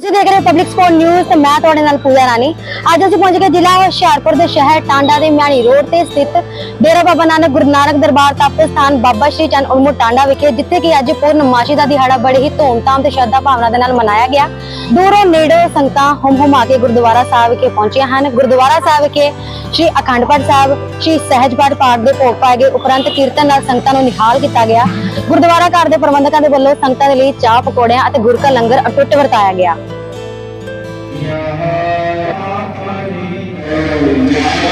ਤੁਸੀਂ ਦੇਖ ਰਹੇ ਹੋ ਪਬਲਿਕ ਸਪੋਰਟ ਨਿਊਜ਼ ਤੇ ਮੈਂ ਤੁਹਾਡੇ ਨਾਲ ਪੂਜਾ ਰਾਣੀ। ਅੱਜ ਅਸੀਂ ਪਹੁੰਚ ਗਏ ਜ਼ਿਲ੍ਹਾ ਹੁਸ਼ਿਆਰਪੁਰ ਦੇ ਸ਼ਹਿਰ ਟਾਂਡਾ ਦੇ ਮਿਆਣੀ ਰੋਡ ਤੇ ਸਥਿਤ ਡੇਰਾ ਬਾਬਾ ਨਾਨਕ ਗੁਰੂ ਨਾਨਕ ਦਰਬਾਰ ਤਪ ਸਥਾਨ ਬਾਬਾ ਸ਼੍ਰੀ ਚੰਦ ਉਲਮੂ ਟਾਂਡਾ ਵਿਖੇ, ਜਿੱਥੇ ਕਿ ਅੱਜ ਪੂਰਨਮਾਸ਼ੀ ਦਾ ਦਿਹਾੜਾ ਬੜੇ ਹੀ ਧੂਮਧਾਮ ਤੇ ਸ਼ਰਧਾ ਭਾਵਨਾ ਦੇ ਨਾਲ ਮਨਾਇਆ ਗਿਆ। ਦੂਰੋਂ ਨੇੜੇ ਸੰਗਤਾਂ ਹੁਮ ਆ ਕੇ ਗੁਰਦੁਆਰਾ ਸਾਹਿਬ ਵਿਖੇ ਪਹੁੰਚੀਆਂ ਹਨ। ਗੁਰਦੁਆਰਾ ਸਾਹਿਬ ਵਿਖੇ ਸ਼੍ਰੀ ਅਖੰਡ ਪਾਠ ਸਾਹਿਬ, ਸ਼੍ਰੀ ਸਹਿਜ ਪਾਠ ਪਾਠ ਦੇ ਭੋਗ ਪਾਏ ਗਏ। ਉਪਰੰਤ ਕੀਰਤਨ ਨਾਲ ਸੰਗਤਾਂ ਨੂੰ ਨਿਹਾਲ ਕੀਤਾ ਗਿਆ। ਗੁਰਦੁਆਰਾ ਘਰ ਦੇ ਪ੍ਰਬੰਧਕਾਂ ਦੇ ਵੱਲੋਂ ਸੰਗਤਾਂ ਦੇ ਲਈ ਚਾਹ ਪਕੌੜਿਆਂ ਅਤੇ ਗੁਰਕਾ ਲੰਗਰ ਅਟੁੱਟ ਵਰਤਾਇਆ ਗਿਆ। ਗੁਰੂ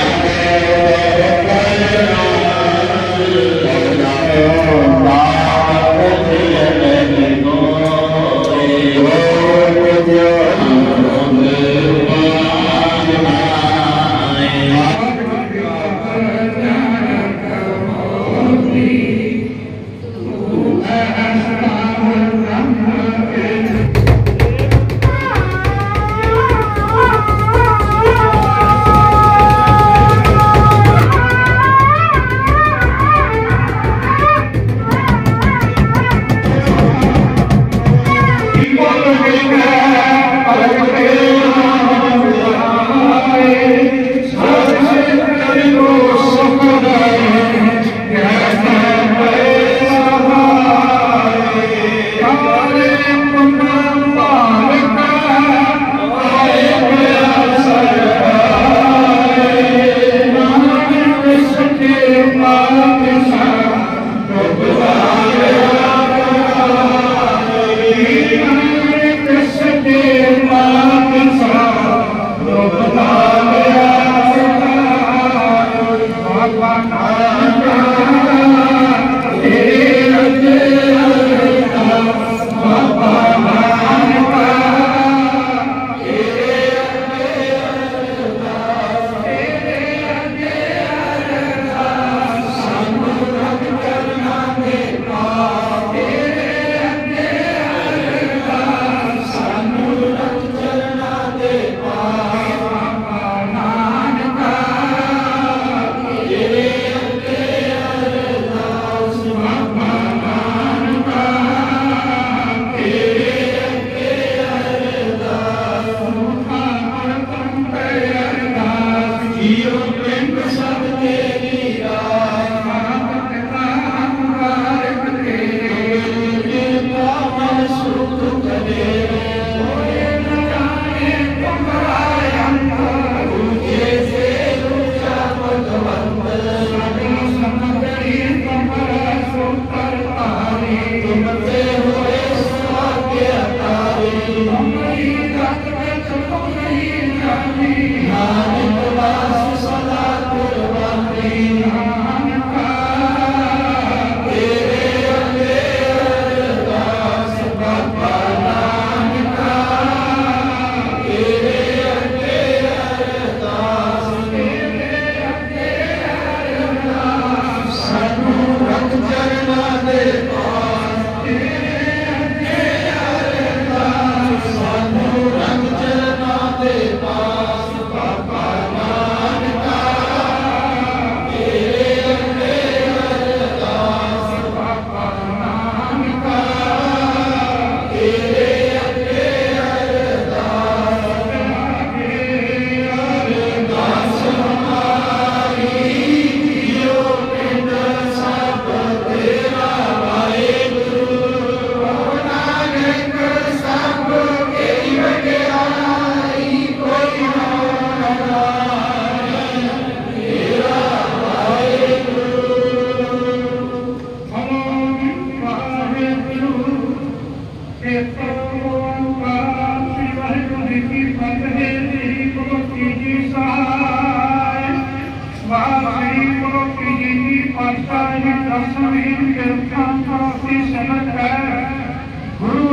ਨਾਨਕ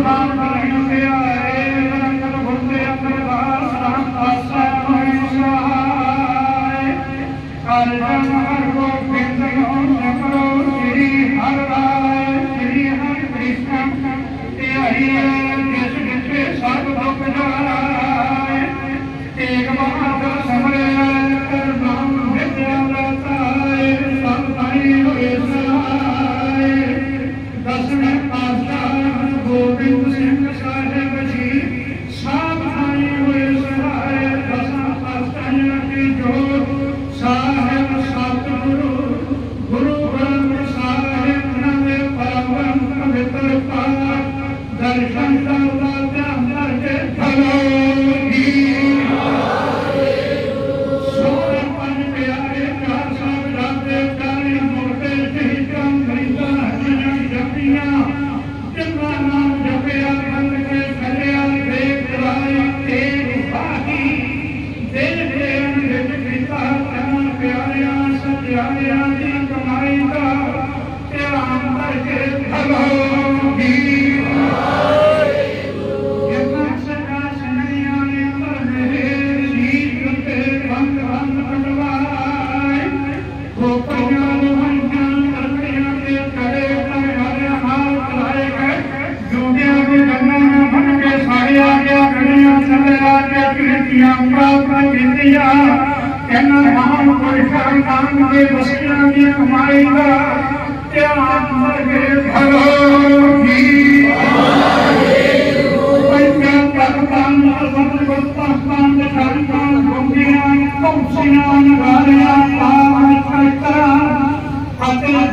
ਦੇਵ ਦੇ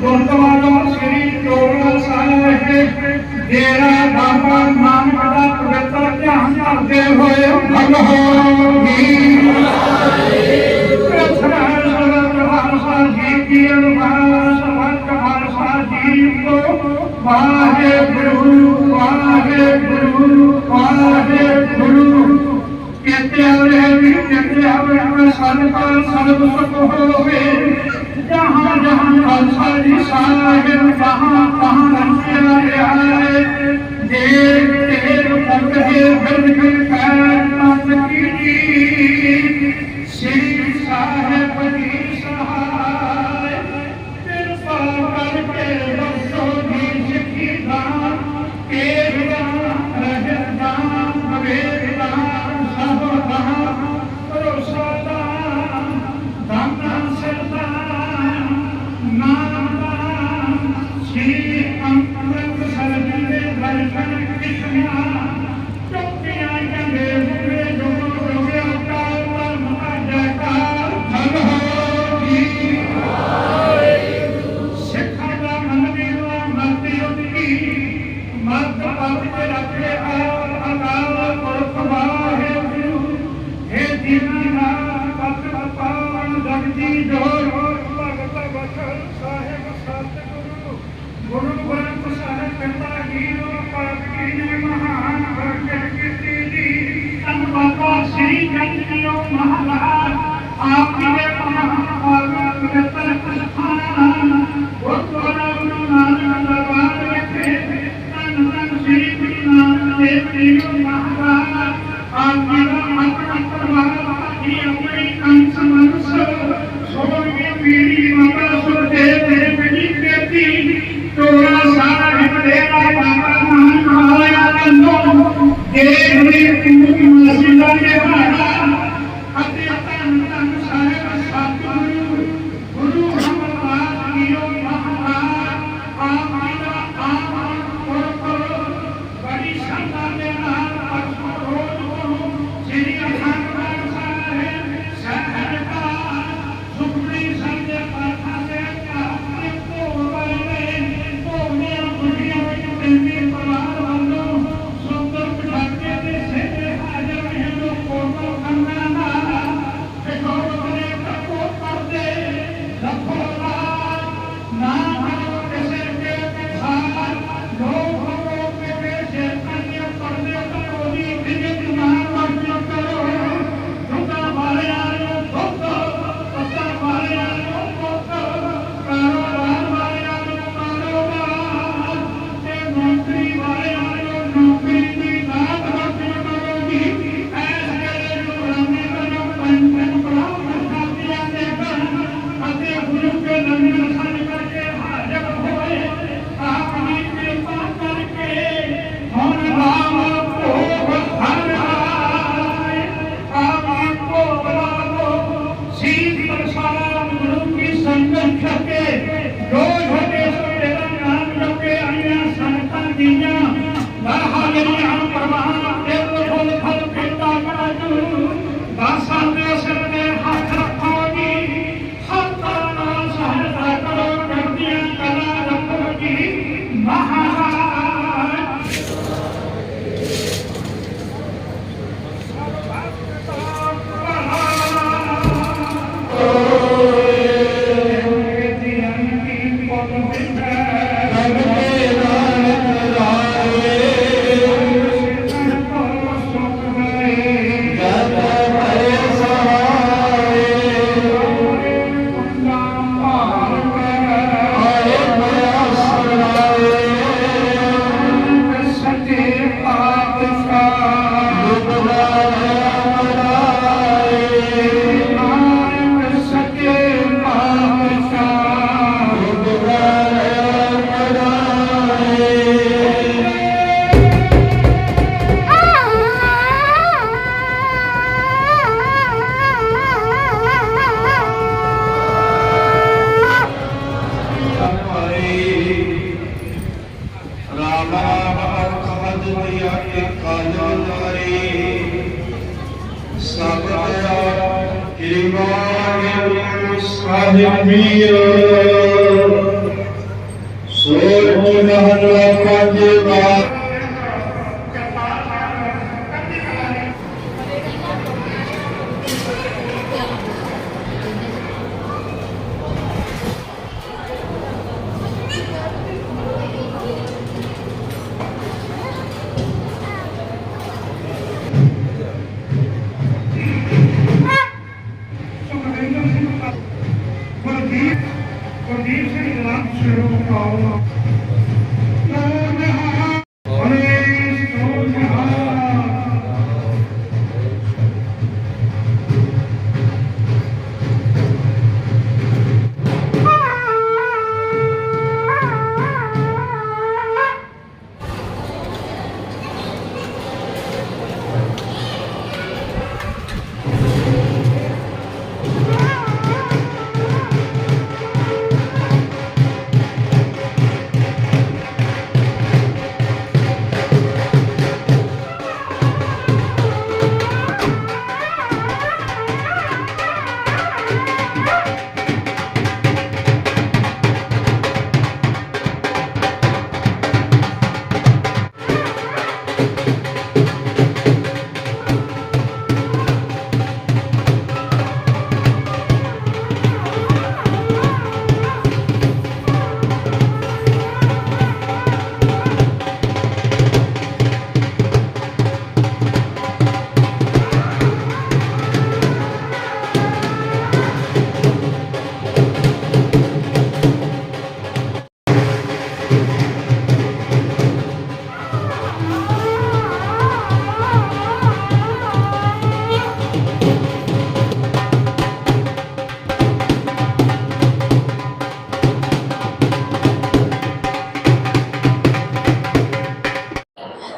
ਗੁਰਦੁਆਰਾ ਸ੍ਰੀ ਚੋੜਾ ਸਾਹਿਬ ਵਿਖੇ ਤੇਰਾ ਬਾਬਾ ਨਾਨਕ ਦਾ ਪਵਿੱਤਰ ਧਿਆਨ ਕਰਦੇ ਹੋਏ ਅਲਹੁ ਜੀ ਵਾਹਿਗੁਰੂ ਵਾਹਿਗੁਰੂ ਵਾਹਿਗੁਰੂ ਕਹਿੰਦੇ ਆਵੇ ਵੀ ਕਹਿੰਦੇ ਆਵੇ ਹਮੇ ਸਨਕਾਰ ਸਰਬ ਸੁਖ ਹੋਵੇ जहाँ जहाँ अक्षर सागर कहाँ कहाँ रसिया आए देख तेर पग है बिल्कुल पैर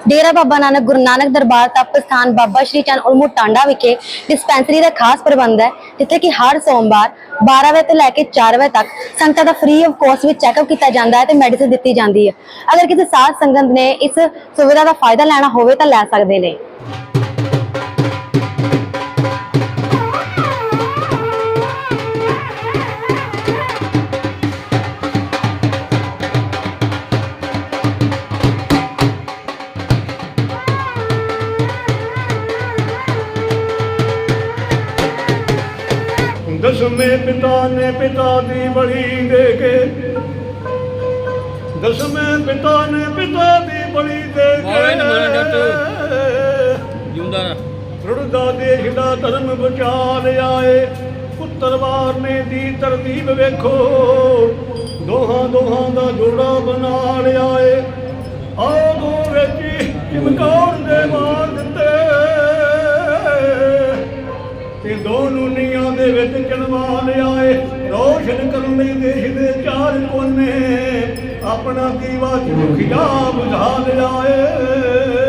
ਡੇਰਾ ਬਾਬਾ ਨਾਨਕ, ਗੁਰੂ ਨਾਨਕ ਦਰਬਾਰ ਤਪ ਸਥਾਨ ਬਾਬਾ ਸ਼੍ਰੀ ਚੰਦ ਉਲਮੂ ਟਾਂਡਾ ਵਿਖੇ ਡਿਸਪੈਂਸਰੀ ਦਾ ਖਾਸ ਪ੍ਰਬੰਧ ਹੈ, ਜਿੱਥੇ ਕਿ ਹਰ ਸੋਮਵਾਰ 12 ਵਜੇ ਤੋਂ ਲੈ ਕੇ 4 ਵਜੇ ਤੱਕ ਸੰਗਤਾਂ ਦਾ ਫ੍ਰੀ ਆਫ ਕੋਸਟ ਵਿੱਚ ਚੈੱਕਅਪ ਕੀਤਾ ਜਾਂਦਾ ਹੈ ਤੇ ਮੈਡੀਸਿਨ ਦਿੱਤੀ ਜਾਂਦੀ ਹੈ। ਅਗਰ ਕਿਸੇ ਸਾਧ ਸੰਗਤ ਨੇ ਇਸ ਸੁਵਿਧਾ ਦਾ ਫਾਇਦਾ ਲੈਣਾ ਹੋਵੇ ਤਾਂ ਲੈ ਸਕਦੇ ਨੇ। ਦਸਵੇਂ ਪਿਤਾ ਨੇ ਪਿਤਾ ਦੀ ਬਲੀ ਦੇ ਕੇ ਦਸਵੇਂ ਪਿਤਾ ਨੇ ਪਿਤਾ ਦੀ ਬਲੀ ਦੇ ਕੇ ਜਿਉਂਦਾ ਰੁੜਦਾ ਦੇਸ਼ ਦਾ ਧਰਮ ਬਚਾ ਲਿਆਏ ਪੁੱਤਰ ਵਾਰ ਨੇ ਦੀ ਤਰਤੀਬ ਵੇਖੋ ਦੋਹਾਂ ਦੋਹਾਂ ਦਾ ਜੋੜਾ ਬਣਾ ਲਿਆਏ ਆਓ ਦੋ ਵਿੱਚ ਚਮਕੌਰ ਦੇ ਮਾਰ ਦਿੱਤੇ। ਤੇ ਦੋ ਦੁਨੀਆਂ ਦੇ ਵਿੱਚ ਚਣਵਾ ਲਿਆਏ। ਰੋਸ਼ਨ ਕਰਨ ਲਈ ਦੇਸ਼ ਦੇ ਚਾਰ ਕੋਨੇ। ਆਪਣਾ ਦੀਵਾ ਚੁਖਿਆ ਬੁਝਾ ਲਿਆਏ।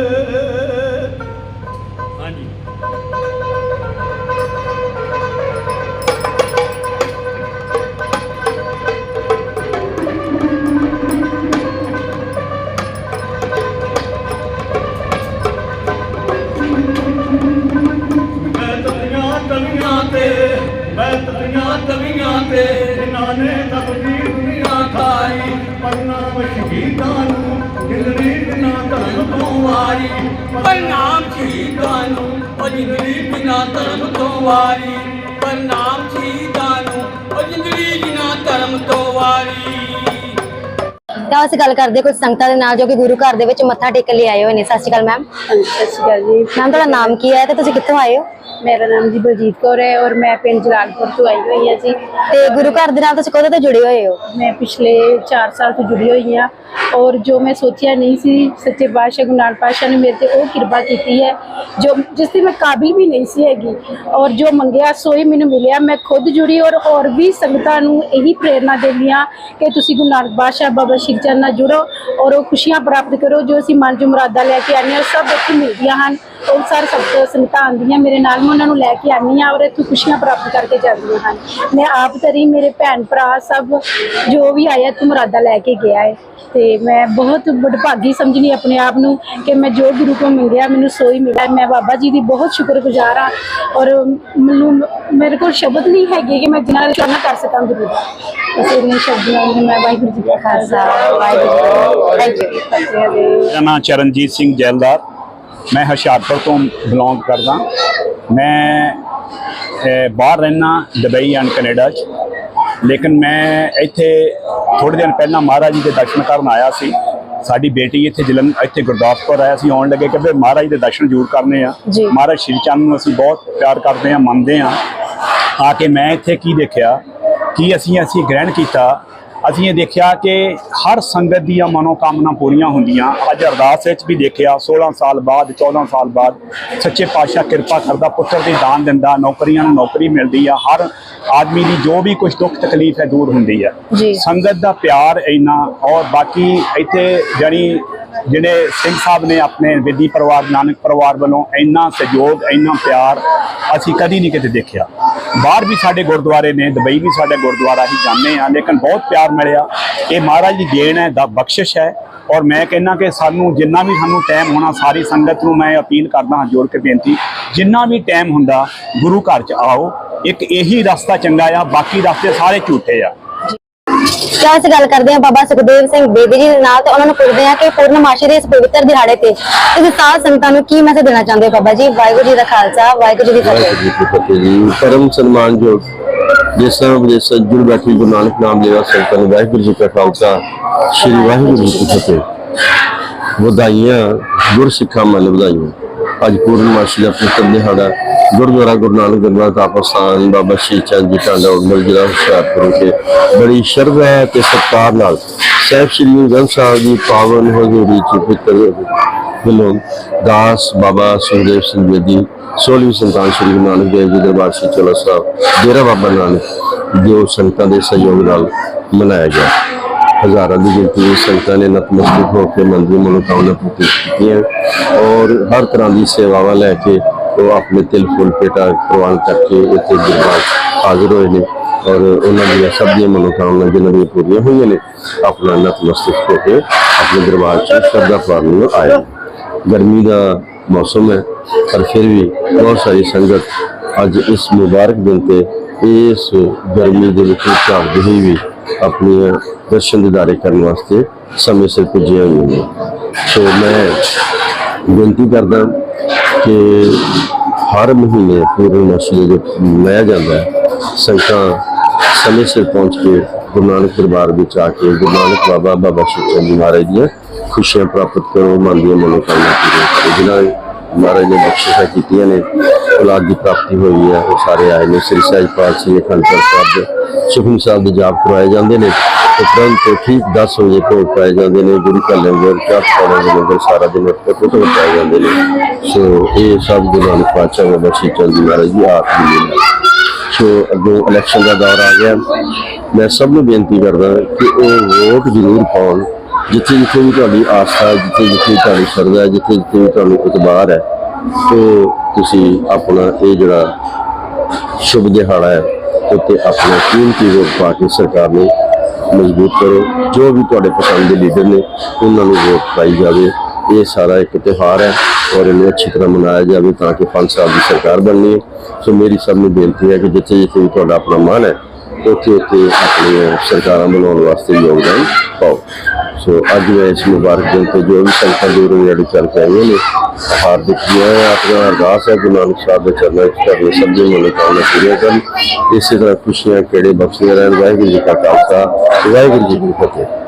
ਮੈਂ ਤਲੀਆਂ ਤਲੀਆਂ ਤੇ ਜਿਨ੍ਹਾਂ ਨੇ ਦੁਨੀਆ ਖਾਈ। ਪਰਨਾਮ ਸ਼ਹੀਦਾਂ ਨੂੰ ਜਿੰਦੜੀ ਬਿਨਾ ਧਰਮ ਤੋਂ ਵਾਰੀ। ਪ੍ਰਣਾਮ ਸ਼ਹੀਦਾਂ ਨੂੰ ਉਹ ਜ਼ਿੰਦਗੀ ਬਿਨਾ ਧਰਮ ਤੋਂ ਵਾਰੀ। ਪ੍ਰਣਾਮ ਸ਼ਹੀਦਾਂ ਨੂੰ ਉਹ ਜ਼ਿੰਦਗੀ ਬਿਨਾ ਧਰਮ ਤੋਂ ਵਾਰੀ। ਤਾਂ ਅਸੀਂ ਗੱਲ ਕਰਦੇ ਕੁਝ ਸੰਗਤਾਂ ਦੇ ਨਾਲ ਜੋ ਕਿ ਗੁਰੂ ਘਰ ਦੇ ਵਿੱਚ ਮੱਥਾ ਟੇਕਣ ਲਈ ਆਏ ਹੋਏ ਨੇ। ਸਤਿ ਸ਼੍ਰੀ ਅਕਾਲ ਮੈਮ ਸਤਿ ਸ਼੍ਰੀ ਅਕਾਲ ਜੀ। ਮੈਮ ਤੁਹਾਡਾ ਨਾਮ ਕੀ ਹੈ ਤੇ ਤੁਸੀਂ ਕਿੱਥੋਂ ਆਏ ਹੋ? ਮੇਰਾ ਨਾਮ ਜੀ ਬਲਜੀਤ ਕੌਰ ਹੈ ਔਰ ਮੈਂ ਪਿੰਡ ਜਲਾਲਪੁਰ ਤੋਂ ਆਈ ਹੋਈ ਹਾਂ ਜੀ। ਤੇ ਗੁਰੂ ਘਰ ਦੇ ਨਾਲ ਤੁਸੀਂ ਕਦੋਂ ਤੋਂ ਜੁੜੇ ਹੋਏ ਹੋ? ਮੈਂ ਪਿਛਲੇ 4 ਸਾਲ ਤੋਂ ਜੁੜੀ ਹੋਈ ਹਾਂ ਔਰ ਜੋ ਮੈਂ ਸੋਚਿਆ ਨਹੀਂ ਸੀ ਸੱਚੇ ਪਾਤਸ਼ਾਹ ਗੁਰੂ ਨਾਨਕ ਪਾਤਸ਼ਾਹ ਨੇ ਮੇਰੇ ਤੇ ਉਹ ਕਿਰਪਾ ਕੀਤੀ ਹੈ ਜੋ ਜਿਸ ਦੀ ਮੈਂ ਕਾਬਿਲ ਵੀ ਨਹੀਂ ਸੀ ਹੈਗੀ ਔਰ ਜੋ ਮੰਗਿਆ ਸੋ ਹੀ ਮੈਨੂੰ ਮਿਲਿਆ। ਮੈਂ ਖੁਦ ਜੁੜੀ ਔਰ ਹੋਰ ਵੀ ਸੰਗਤਾਂ ਨੂੰ ਇਹੀ ਪ੍ਰੇਰਣਾ ਦਿੰਦੀ ਹਾਂ ਕਿ ਤੁਸੀਂ ਗੁਰੂ ਨਾਨਕ ਪਾਤਸ਼ਾਹ ਬਾਬਾ ਸ਼੍ਰੀ ਚੰਦ ਨਾਲ ਜੁੜੋ ਔਰ ਉਹ ਖੁਸ਼ੀਆਂ ਪ੍ਰਾਪਤ ਕਰੋ ਜੋ ਅਸੀਂ ਮਨ ਚ ਮੁਰਾਦਾਂ ਲੈ ਕੇ ਆਉਂਦੇ ਹਾਂ ਸਭ ਇੱਥੇ ਮਿਲਦੀਆਂ ਹਨ। ਉਹ ਸਾਰ ਸਭ ਤੋਂ ਸੰਗਤਾਂ ਆਉਂਦੀਆਂ ਮੇਰੇ ਨਾਲ, ਮੈਂ ਉਹਨਾਂ ਨੂੰ ਲੈ ਕੇ ਆਉਂਦੀ ਹਾਂ ਔਰ ਇੱਥੋਂ ਖੁਸ਼ੀਆਂ ਪ੍ਰਾਪਤ ਕਰਕੇ ਜਾਂਦੀਆਂ ਹਨ ਮੈਂ ਆਪ ਤਰੀ ਮੇਰੇ ਭੈਣ ਭਰਾ ਸਭ ਜੋ ਵੀ ਆਇਆ ਇੱਥੋਂ ਮੁਰਾਦਾ ਲੈ ਕੇ ਗਿਆ ਹੈ। ਤੇ ਮੈਂ ਬਹੁਤ ਵਡਭਾਗੀ ਸਮਝਣੀ ਆਪਣੇ ਆਪ ਨੂੰ ਕਿ ਮੈਂ ਜੋ ਗੁਰੂ ਕੋਲ ਮੰਗਿਆ, ਮੈਨੂੰ ਸੋਈ ਮਿਲਿਆ। ਮੈਂ ਬਾਬਾ ਜੀ ਦੀ ਬਹੁਤ ਸ਼ੁਕਰਗੁਜ਼ਾਰ ਹਾਂ ਔਰ ਮੈਨੂੰ, ਮੇਰੇ ਕੋਲ ਸ਼ਬਦ ਨਹੀਂ ਹੈਗੇ ਕਿ ਮੈਂ ਜਿਨ੍ਹਾਂ ਦਾ ਕਰ ਸਕਾਂ ਗੁਰੂ ਦਾ। ਬਸ ਇੰਨੇ ਸ਼ਬਦ ਨਾਲ ਮੈਂ ਵਾਹਿਗੁਰੂ ਜੀ ਦਾ ਖਾਲਸਾ, ਵਾਹਿਗੁਰੂ ਜੀ ਕੀ ਫਤਿਹ। ਮੇਰਾ ਨਾਮ ਚਰਨਜੀਤ ਸਿੰਘ ਜੈਲਦਾਰ। ਮੈਂ ਹੁਸ਼ਿਆਰਪੁਰ ਤੋਂ ਬਿਲੋਂਗ ਕਰਦਾ। ਮੈਂ ਬਾਹਰ ਰਹਿਣਾ ਦੁਬਈ ਐਂਡ ਕੈਨੇਡਾ 'ਚ। ਲੇਕਿਨ ਮੈਂ ਇੱਥੇ ਥੋੜੇ ਦਿਨ ਪਹਿਲਾਂ ਮਹਾਰਾਜ ਜੀ ਦੇ ਦਰਸ਼ਨ ਕਰਨ ਆਇਆ ਸੀ। ਸਾਡੀ ਬੇਟੀ ਇੱਥੇ ਜਲਨ ਇੱਥੇ ਗੁਰਦਾਸਪੁਰ ਆਇਆ ਸੀ। ਆਉਣ ਲੱਗੇ ਕਿ ਵੀ ਮਹਾਰਾਜ ਦੇ ਦਰਸ਼ਨ ਜ਼ਰੂਰ ਕਰਨੇ ਆ। ਮਹਾਰਾਜ ਸ਼੍ਰੀ ਚੰਦ ਨੂੰ ਅਸੀਂ ਬਹੁਤ ਪਿਆਰ ਕਰਦੇ ਆ ਮੰਨਦੇ ਆ। ਆ ਕੇ ਮੈਂ ਇੱਥੇ ਕੀ ਦੇਖਿਆ? ਕੀ ਅਸੀਂ ਅਸੀਂ ਗ੍ਰਹਿਣ ਕੀਤਾ? ਅਸੀਂ ਇਹ ਦੇਖਿਆ ਕਿ ਹਰ ਸੰਗਤ ਦੀਆਂ ਮਨੋਕਾਮਨਾ ਪੂਰੀਆਂ ਹੁੰਦੀਆਂ। ਅੱਜ ਅਰਦਾਸ ਵਿੱਚ ਵੀ ਦੇਖਿਆ 16 ਸਾਲ ਬਾਅਦ 14 ਸਾਲ ਬਾਅਦ ਸੱਚੇ ਪਾਤਸ਼ਾਹ ਕਿਰਪਾ ਕਰਦਾ ਪੁੱਤਰ ਦੀ ਦਾਨ ਦਿੰਦਾ ਨੌਕਰੀਆਂ ਨੂੰ ਨੌਕਰੀ ਮਿਲਦੀ ਆ। ਹਰ ਆਦਮੀ ਦੀ ਜੋ ਵੀ ਕੁਝ ਦੁੱਖ ਤਕਲੀਫ ਹੈ ਦੂਰ ਹੁੰਦੀ ਆ। ਸੰਗਤ ਦਾ ਪਿਆਰ ਇੰਨਾ ਔਰ ਬਾਕੀ ਇੱਥੇ ਜਾਣੀ ਜਿਹੜੇ ਸਿੰਘ ਸਾਹਿਬ ਨੇ ਆਪਣੇ ਵਿਧੀ ਪਰਿਵਾਰ ਨਾਨਕ ਪਰਿਵਾਰ ਵੱਲੋਂ ਇੰਨਾ ਸਹਿਯੋਗ ਇੰਨਾ ਪਿਆਰ ਅਸੀਂ ਕਦੀ ਨਹੀਂ ਕਿਤੇ ਦੇਖਿਆ। ਬਾਹਰ ਵੀ ਸਾਡੇ ਗੁਰਦੁਆਰੇ ਨੇ, ਦੁਬਈ ਵੀ ਸਾਡੇ ਗੁਰਦੁਆਰਾ ਹੀ ਜਾਂਦੇ ਆ ਲੇਕਿਨ ਬਹੁਤ ਪਿਆਰ ਮਿਲਿਆ। ਇਹ ਮਹਾਰਾਜ ਦੀ ਦੇਣ ਹੈ, ਦਾ ਬਖਸ਼ਿਸ਼ ਹੈ। ਔਰ ਮੈਂ ਕਹਿੰਦਾ ਕਿ ਸਾਨੂੰ ਜਿੰਨਾ ਵੀ ਸਾਨੂੰ ਟਾਈਮ ਹੋਣਾ, ਸਾਰੀ ਸੰਗਤ ਨੂੰ ਮੈਂ ਅਪੀਲ ਕਰਦਾ ਹਾਂ ਜੋੜ ਕੇ ਬੇਨਤੀ, ਜਿੰਨਾ ਵੀ ਟਾਈਮ ਹੁੰਦਾ, ਗੁਰੂ ਘਰ ਚ ਆਓ। ਇੱਕ ਇਹੀ ਰਸਤਾ ਚੰਗਾ ਆ, ਬਾਕੀ ਰਸਤੇ ਸਾਰੇ ਝੂਠੇ ਆ। ਕਿਆ ਅਸੀਂ ਗੱਲ ਕਰਦੇ ਹਾਂ ਬਾਬਾ ਸੁਖਦੇਵ ਸਿੰਘ ਬੇਦੀ ਜੀ ਦੇ ਨਾਲ ਤੇ ਉਹਨਾਂ ਨੂੰ ਪੁੱਛਦੇ ਹਾਂ ਕਿ ਪੂਰਨਮਾਸ਼ੀ ਦੇ ਇਸ ਪਵਿੱਤਰ ਦਿਹਾੜੇ ਤੇ ਤੁਸੀਂ ਸਾਧ ਸੰਗਤਾਂ ਨੂੰ ਕੀ ਮੈਸੇਜ ਦੇਣਾ ਚਾਹੁੰਦੇ ਹੋ ਬਾਬਾ ਜੀ? ਵਾਹਿਗੁਰੂ ਜੀ ਦਾ ਖਾਲਸਾ, ਵਾਹਿਗੁਰੂ ਜੀ ਦੀ ਫਤਿਹ। ਪਰਮ ਸਨਮਾਨਯੋਗ ਜਿਸ ਤਰ੍ਹਾਂ ਵਿਦੇਸ਼ ਜੁੜ ਬੈਠੀ ਗੁਰੂ ਨਾਨਕ ਨਾਮ ਲੈਵਾ ਸੰਤਾਂ ਨੂੰ ਵਾਹਿਗੁਰੂ ਜੀ ਕਾ ਖਾਲਸਾ, ਸ੍ਰੀ ਵਾਹਿਗੁਰੂ ਜੀ ਕੀ ਫਤਿਹ। ਵਧਾਈਆਂ ਗੁਰ ਸਿੱਖਾਂ ਮਨ ਵਧਾਈਆਂ। ਅੱਜ ਪੂਰਨਮਾਸ਼ੀ ਦਾ ਪਵਿੱਤਰ ਦਿਹਾੜਾ ਗੁਰਦੁਆਰਾ ਗੁਰੂ ਨਾਨਕ ਦਰਬਾਰ ਤਾਪਸਥਾਨ ਬਾਬਾ ਸ਼੍ਰੀ ਜੀ ਟਾਂਡਾ ਉਮਰ ਜ਼ਿਲ੍ਹਾ ਹੁਸ਼ਿਆਰਪੁਰ ਕੇ ਬੜੀ ਸ਼ਰਧਾ ਤੇ ਸਤਿਕਾਰ ਨਾਲ ਸਾਹਿਬ ਸ਼੍ਰੀ ਗੁਰੂ ਗ੍ਰੰਥ ਸਾਹਿਬ ਦੀ ਪਾਵਨ ਹਜ਼ੂਰੀ ਚ ਪਵਿੱਤਰ ਵੱਲੋਂ ਦਾਸ ਬਾਬਾ ਸੁਖਦੇਵ ਸਿੰਘ ਬੇਦੀ ਸੋਲਵੀਂ ਸੰਤਾਨ ਸ੍ਰੀ ਗੁਰੂ ਨਾਨਕ ਦੇਵ ਜੀ ਦਰਬਾਰ ਸ੍ਰੀ ਚੋਲਾ ਸਾਹਿਬ, ਡੇਰਾ ਬਾਬਾ ਨਾਨਕ, ਜੋ ਸੰਗਤਾਂ ਦੇ ਸਹਿਯੋਗ ਨਾਲ ਮਨਾਇਆ ਗਿਆ। ਹਜ਼ਾਰਾਂ ਦੀ ਗਿਣਤੀ ਵਿੱਚ ਸੰਗਤਾਂ ਨੇ ਨਤਮਸਤਕ ਹੋ ਕੇ ਮੰਦਿਰ ਮਨੋਕਾਮਨਾ ਪੂਰੀ ਕੀਤੀਆਂ ਔਰ ਹਰ ਤਰ੍ਹਾਂ ਦੀ ਸੇਵਾਵਾਂ ਲੈ ਕੇ ਉਹ ਆਪਣੇ ਤਿਲ ਫੁੱਲ ਪੇਟਾ ਪ੍ਰਵਾਨ ਕਰਕੇ ਇੱਥੇ ਦਰਬਾਰ ਹਾਜ਼ਰ ਹੋਏ ਨੇ। ਔਰ ਉਹਨਾਂ ਦੀਆਂ ਸਭ ਦੀਆਂ ਮਨੋਕਾਮਨਾ ਜਿਨ੍ਹਾਂ ਦੀਆਂ ਪੂਰੀਆਂ ਹੋਈਆਂ ਨੇ, ਆਪਣਾ ਨਤਮਸਤਕ ਹੋ ਕੇ ਆਪਣੇ ਦਰਬਾਰ 'ਚ ਸ਼ਰਧਾ ਪਾਉਣ ਨੂੰ ਆਏ। ਗਰਮੀ ਦਾ ਮੌਸਮ ਹੈ, ਪਰ ਫਿਰ ਵੀ ਬਹੁਤ ਸਾਰੀ ਸੰਗਤ ਅੱਜ ਇਸ ਮੁਬਾਰਕ ਦਿਨ ਤੇ ਇਸ ਗਰਮੀ ਦੇ ਵਿੱਚ ਝਾੜਦੇ ਹੋਏ ਵੀ ਆਪਣੀਆਂ ਦਰਸ਼ਨ ਦਿਦਾਰੇ ਕਰਨ ਵਾਸਤੇ ਸਮੇਂ ਸਿਰ ਪੁੱਜੀਆਂ ਹੋਈਆਂ ਨੇ। ਸੋ ਮੈਂ ਬੇਨਤੀ ਕਰਦਾ ਕਿ ਹਰ ਮਹੀਨੇ ਪੂਰਨ ਪੂਰਨਮਾਸ਼ੀ ਜੋ ਮਨਾਇਆ ਜਾਂਦਾ ਹੈ ਸੰਗਤਾਂ ਸਮੇਂ ਸਿਰ ਪਹੁੰਚ ਕੇ ਗੁਰੂ ਨਾਨਕ ਦਰਬਾਰ ਵਿੱਚ ਆ ਕੇ ਗੁਰੂ ਨਾਨਕ ਬਾਬਾ ਬਾਬਾ ਸ਼ਿਵ ਚੰਦ ਜੀ ਮਹਾਰਾਜ ਦੀਆਂ ਖੁਸ਼ੀਆਂ ਪ੍ਰਾਪਤ ਕਰੋ, ਮਨ ਦੀਆਂ ਮਨੋਕਾਮਨਾ ਪੂਰੀਆਂ ਕਰੋ, ਜਿਨ੍ਹਾਂ ਨੇ ਮਹਾਰਾਜ ਨੇ ਬਖਸ਼ਿਸ਼ਾਂ ਕੀਤੀਆਂ ਨੇ, ਔਲਾਦ ਦੀ ਪ੍ਰਾਪਤੀ ਹੋਈ ਹੈ, ਉਹ ਸਾਰੇ ਆਏ ਨੇ, ਸ੍ਰੀ ਸਾਹਿਬ ਪਾਲ ਸਿੰਘ ਖੰਡਪੁਰ ਸਾਹਿਬ ਦੇ ਸੁਖਮ ਸਾਹਿਬ ਦੇ ਜਾਪ ਕਰਵਾਏ ਜਾਂਦੇ ਨੇ, ਉਪਰੰਤ ਤੁਰੰਤ ਠੀਕ 10 ਵਜੇ ਭੋਗ ਪਾਏ ਜਾਂਦੇ ਨੇ, ਗੁਰੂ ਘਰ ਲੰਗਰ ਚਾਹ ਪਾਉਣਾ ਦੇ ਲੰਗਰ ਸਾਰਾ ਦਿਨ ਉੱਥੇ ਭੋਗ ਪਾਏ ਜਾਂਦੇ ਨੇ। ਸੋ ਇਹ ਸਭ ਗੁਰੂ ਨਾਨਕ ਪਾਤਸ਼ਾਹ ਬਾਬਾ ਸ਼੍ਰੀ ਚੰਦ ਜੀ ਮਹਾਰਾਜ ਦੀ ਆਪ ਦੀ ਦੇਣ ਅੱਗੋਂ ਇਲੈਕਸ਼ਨ ਦਾ ਦੌਰ ਆ ਗਿਆ। ਮੈਂ ਸਭ ਨੂੰ ਬੇਨਤੀ ਕਰਦਾ ਕਿ ਉਹ ਵੋਟ ਜ਼ਰੂਰ ਪਾਉਣ। ਜਿੱਥੇ ਜਿੱਥੇ ਵੀ ਤੁਹਾਡੀ ਆਸਥਾ ਹੈ, ਜਿੱਥੇ ਜਿੱਥੇ ਤੁਹਾਡੀ ਸ਼ਰਧਾ ਹੈ ਜਿੱਥੇ ਜਿੱਥੇ ਵੀ ਤੁਹਾਨੂੰ ਇਤਬਾਰ ਹੈ ਤੇ ਤੁਸੀਂ ਆਪਣਾ ਇਹ ਜਿਹੜਾ ਸ਼ੁਭ ਦਿਹਾੜਾ ਹੈ ਉੱਤੇ ਆਪਣਾ ਕੀਮਤੀ ਵੋਟ ਪਾ ਕੇ ਸਰਕਾਰ ਨੂੰ ਮਜ਼ਬੂਤ ਕਰੋ। ਜੋ ਵੀ ਤੁਹਾਡੇ ਪਸੰਦ ਦੇ ਲੀਡਰ ਨੇ ਉਹਨਾਂ ਨੂੰ ਵੋਟ ਪਾਈ ਜਾਵੇ। ਇਹ ਸਾਰਾ ਇੱਕ ਤਿਉਹਾਰ ਹੈ। ਔਰ ਇਹਨੂੰ ਅੱਛੀ ਤਰ੍ਹਾਂ ਮਨਾਇਆ ਜਾਵੇ ਤਾਂ ਕਿ 5 ਸਾਲ ਦੀ ਸਰਕਾਰ ਬਣਨੀ ਹੈ ਸੋ ਮੇਰੀ ਸਭ ਨੂੰ ਬੇਨਤੀ ਹੈ ਕਿ ਜਿੱਥੇ ਜਿੱਥੇ ਵੀ ਤੁਹਾਡਾ ਆਪਣਾ ਮਨ ਹੈ, ਉੱਥੇ ਉੱਥੇ ਆਪਣੀਆਂ ਸਰਕਾਰਾਂ ਬਣਾਉਣ ਵਾਸਤੇ ਯੋਗਦਾਨ ਪਾਓ। ਸੋ ਅੱਜ ਮੈਂ ਇਸ ਮੁਬਾਰਕ ਦਿਨ ਤੇ ਜੋ ਵੀ ਸੰਗਤਾਂ ਦੂਰ ਨੇੜੇ ਚੱਲ ਕੇ ਆਈਆਂ ਨੇ, ਹਾਰਦਿਕ ਜੀ, ਆਪਣਾ ਅਰਦਾਸ ਹੈ, ਗੁਰੂ ਨਾਨਕ ਸਾਹਿਬ ਦੇ ਚਰਨਾਂ ਵਿੱਚ ਕਰਨੇ ਸਭ ਦੀ ਮਨੋਕਾਮਨਾ ਪੂਰੀਆਂ ਕਰਨ। ਇਸੇ ਤਰ੍ਹਾਂ ਖੁਸ਼ੀਆਂ, ਕਿਹੜੇ ਬਖਸ਼ੀਆਂ ਰਹਿਣ, ਵਾਹਿਗੁਰੂ ਜੀ ਕਾ ਖਾਲਸਾ, ਵਾਹਿਗੁਰੂ ਜੀ ਕੀ ਫਤਿਹ।